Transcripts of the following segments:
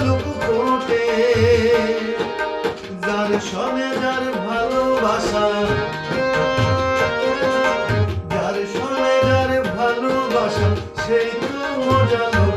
আলোক ফোটে যার সনে যার ভালোবাসা যার সনে যার ভালোবাসা সেই তো মজালো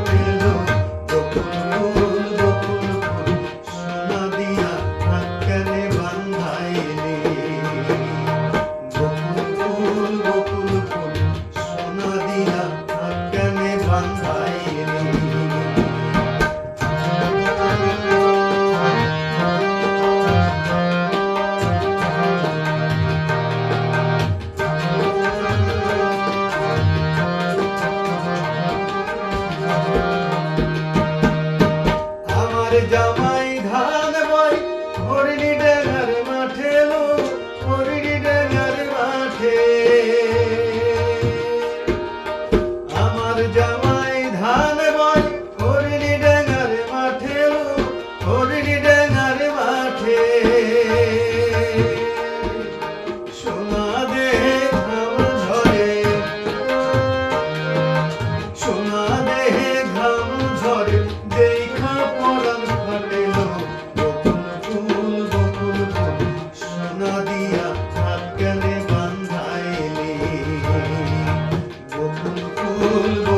Oh.